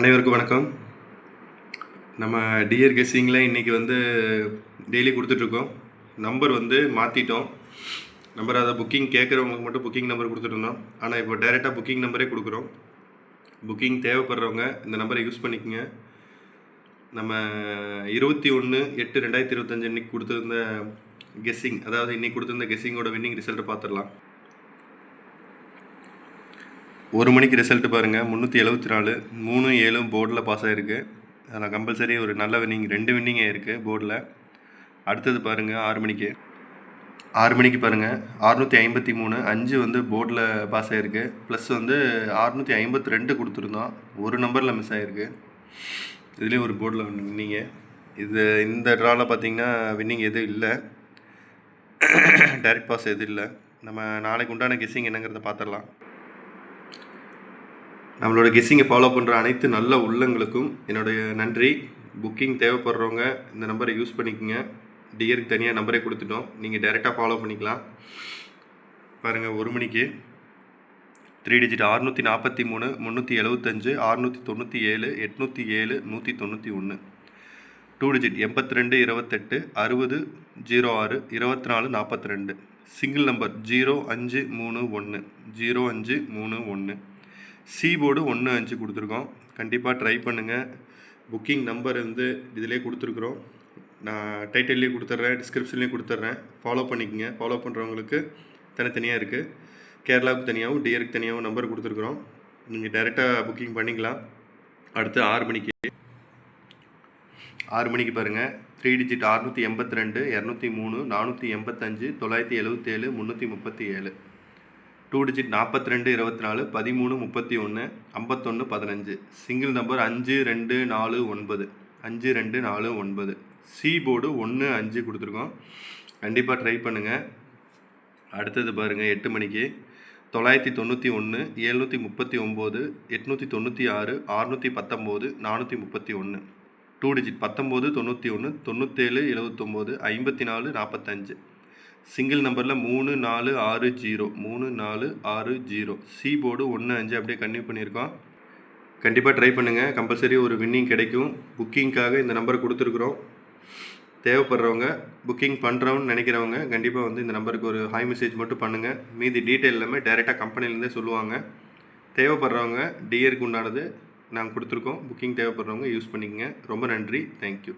அனைவருக்கும் வணக்கம். நம்ம டியர் கெஸ்ஸிங்கில் இன்றைக்கி வந்து டெய்லி கொடுத்துட்ருக்கோம். நம்பர் வந்து மாற்றிட்டோம் நம்பர் அதை புக்கிங் கேட்குறவங்களுக்கு மட்டும் புக்கிங் நம்பர் கொடுத்துட்ருந்தோம். ஆனால் இப்போ டைரெக்டாக புக்கிங் நம்பரே கொடுக்குறோம். புக்கிங் தேவைப்படுறவங்க இந்த நம்பரை யூஸ் பண்ணிக்கோங்க. நம்ம இருபத்தி ஒன்று எட்டு ரெண்டாயிரத்தி இருபத்தஞ்சு அன்றைக்கி கொடுத்துருந்த கெஸ்ஸிங் அதாவது இன்றைக்கி கொடுத்துருந்த கெஸ்ஸிங்கோட வின்னிங் ரிசல்ட்டை பார்த்துடலாம். ஒரு மணிக்கு ரிசல்ட் பாருங்கள் முந்நூற்றி எழுபத்தி நாலு மூணு ஏழும் போர்டில் பாஸ் ஆகிருக்கு அதில் கம்பல்சரி ஒரு நல்ல வின்னிங் ரெண்டு வின்னிங் இருக்குது போர்டில் அடுத்தது பாருங்கள் ஆறு மணிக்கு. ஆறு மணிக்கு பாருங்கள் அறுநூற்றி ஐம்பத்தி மூணு அஞ்சு வந்து போர்டில் பாஸ் ஆகிருக்கு ப்ளஸ் வந்து அறுநூற்றி ஐம்பத்தி ரெண்டு கொடுத்துருந்தோம். ஒரு நம்பரில் மிஸ் ஆகிருக்கு இதுலேயும் ஒரு போர்டில் வின்னிங்க இது இந்த ட்ராவில் பார்த்தீங்கன்னா வின்னிங் எதுவும் இல்லை. டைரக்ட் பாஸ் எதுவும் இல்லை. நம்ம நாளைக்கு உண்டான கெஸ்ஸிங் என்னங்கிறத பார்த்துடலாம் நம்மளோட கெஸ்ஸிங்கை ஃபாலோ பண்ணுற அனைத்து நல்ல உள்ளங்களுக்கும் என்னுடைய நன்றி. புக்கிங் தேவைப்படுறவங்க இந்த நம்பரை யூஸ் பண்ணிக்கோங்க. டியருக்கு தனியாக நம்பரே கொடுத்துட்டோம். நீங்கள் டைரெக்டாக ஃபாலோ பண்ணிக்கலாம். பாருங்கள் ஒரு மணிக்கு த்ரீ டிஜிட் அறுநூற்றி நாற்பத்தி மூணு முந்நூற்றி எழுபத்தஞ்சு அறுநூற்றி தொண்ணூற்றி ஏழு எட்நூற்றி ஏழு நூற்றி தொண்ணூற்றி ஒன்று. டூ டிஜிட் எண்பத்தி ரெண்டு இருபத்தெட்டு அறுபது ஜீரோ ஆறு இருபத்தி நாலு நாற்பத்தி ரெண்டு. சிங்கிள் நம்பர் ஜீரோ அஞ்சு மூணு ஒன்று. ஜீரோ அஞ்சு மூணு ஒன்று. சி போர்டு ஒன்று அஞ்சு கொடுத்துருக்கோம். கண்டிப்பாக ட்ரை பண்ணுங்கள் புக்கிங் நம்பர் வந்து இதிலே கொடுத்துருக்குறோம். நான் டைட்டில்லையும் கொடுத்துட்றேன் டிஸ்கிரிப்ஷன்லேயும் கொடுத்துட்றேன் ஃபாலோ பண்ணிக்கோங்க. ஃபாலோ பண்ணுறவங்களுக்கு தனித்தனியாக இருக்குது கேரளாவுக்கு தனியாகவும் டியருக்கு தனியாகவும் நம்பர் கொடுத்துருக்குறோம். நீங்கள் டைரெக்டாக புக்கிங் பண்ணிக்கலாம். அடுத்து ஆறு மணிக்கு. ஆறு மணிக்கு பாருங்கள் த்ரீ டிஜிட் அறுநூற்றி எண்பத்தி ரெண்டு இரநூத்தி மூணு நானூற்றி எண்பத்தஞ்சு தொள்ளாயிரத்தி எழுபத்தேழு முந்நூற்றி முப்பத்தி ஏழு. டூ டிஜிட் நாற்பத்தி ரெண்டு இருபத்தி நாலு பதிமூணு முப்பத்தி ஒன்று ஐம்பத்தொன்று பதினஞ்சு. சிங்கிள் நம்பர் அஞ்சு ரெண்டு நாலு ஒன்பது. அஞ்சு ரெண்டு நாலு ஒன்பது. சி போர்டு ஒன்று அஞ்சு கொடுத்துருக்கோம். கண்டிப்பாக ட்ரை பண்ணுங்கள் அடுத்தது பாருங்கள் எட்டு மணிக்கு. தொள்ளாயிரத்தி தொண்ணூற்றி ஒன்று எழுநூற்றி முப்பத்தி ஒம்பது எட்நூற்றி தொண்ணூற்றி ஆறு அறுநூற்றி பத்தொம்போது நானூற்றி முப்பத்தி ஒன்று டூ டிஜிட் பத்தொம்போது தொண்ணூற்றி ஒன்று தொண்ணூற்றேழு எழுபத்தொம்போது ஐம்பத்தி நாலு நாற்பத்தஞ்சு சிங்கிள் நம்பரில் மூணு நாலு ஆறு ஜீரோ. மூணு நாலு ஆறு ஜீரோ. சி போர்டு ஒன்று அஞ்சு அப்படியே கன்டினியூ பண்ணியிருக்கோம். கண்டிப்பாக ட்ரை பண்ணுங்கள் கம்பல்சரி ஒரு வின்னிங் கிடைக்கும். புக்கிங்க்காக இந்த நம்பர் கொடுத்துருக்குறோம். தேவைப்படுறவங்க புக்கிங் பண்ணுறவன்னு நினைக்கிறவங்க கண்டிப்பாக வந்து இந்த நம்பருக்கு ஒரு ஹாய் மெசேஜ் மட்டும் பண்ணுங்கள் மீதி டீட்டெயில் எல்லாமே டைரெக்டாக கம்பெனிலேருந்தே சொல்லுவாங்க. தேவைப்படுறவங்க டியருக்கு உண்டானது நாங்கள் கொடுத்துருக்கோம். புக்கிங் தேவைப்படுறவங்க யூஸ் பண்ணிக்கங்க. ரொம்ப நன்றி. தேங்க்யூ